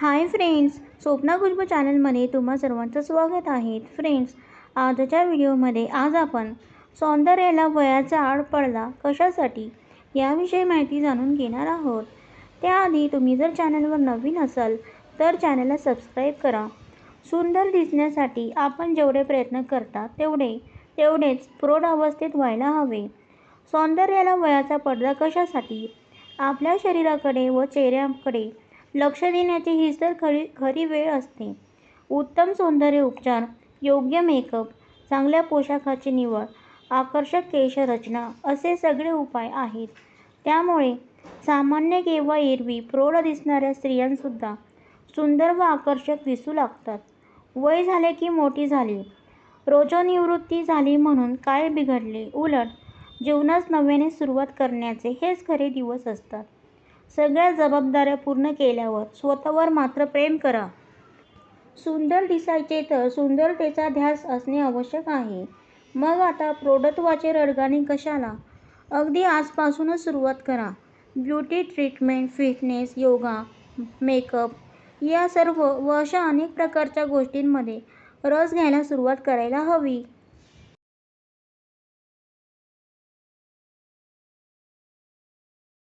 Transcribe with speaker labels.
Speaker 1: Hi friends Swapna Khushboo चॅनलमध्ये तुम्हा सर्वांचं स्वागत आहे. फ्रेंड्स आजच्या व्हिडिओमध्ये आज आपण सौंदर्याला वयाचा आड पडला कशासाठी याविषयी माहिती जाणून घेणार आहोत. त्याआधी तुम्ही जर चॅनलवर नवीन असाल तर चॅनलला सबस्क्राईब करा. सुंदर दिसण्यासाठी आपण जेवढे प्रयत्न करता तेवढे तेवढेच प्रौढ अवस्थेत व्हायला हवे. सौंदर्याला वयाचा पडदा कशासाठी? आपल्या शरीराकडे व चेहऱ्याकडे लक्ष देण्याची हीच तर खरी खरी वेळ असते. उत्तम सौंदर्य उपचार योग्य मेकअप चांगल्या पोशाखाची निवड आकर्षक केशरचना असे सगळे उपाय आहेत. त्यामुळे सामान्य किंवा एरवी प्रौढ दिसणाऱ्या स्त्रियांसुद्धा सुंदर व आकर्षक दिसू लागतात. वय झाले की मोठी झाली रोजनिवृत्ती झाली म्हणून काय बिघडले उलट जीवनास नव्याने सुरुवात करण्याचे हेच खरे दिवस असतात. सगळ्या जबाबदाऱ्या पूर्ण केल्यावर स्वतःवर मात्र प्रेम करा. सुंदर दिसायचे तर सुंदरतेचा ध्यास असणे आवश्यक आहे. मग आता प्रौढत्वाचे रडगाणे कशाला? अगदी आजपासूनच सुरुवात करा. Beauty treatment fitness yoga makeup या सर्व व अशा अनेक प्रकारच्या गोष्टींमध्ये रस घ्यायला सुरुवात करायला हवी.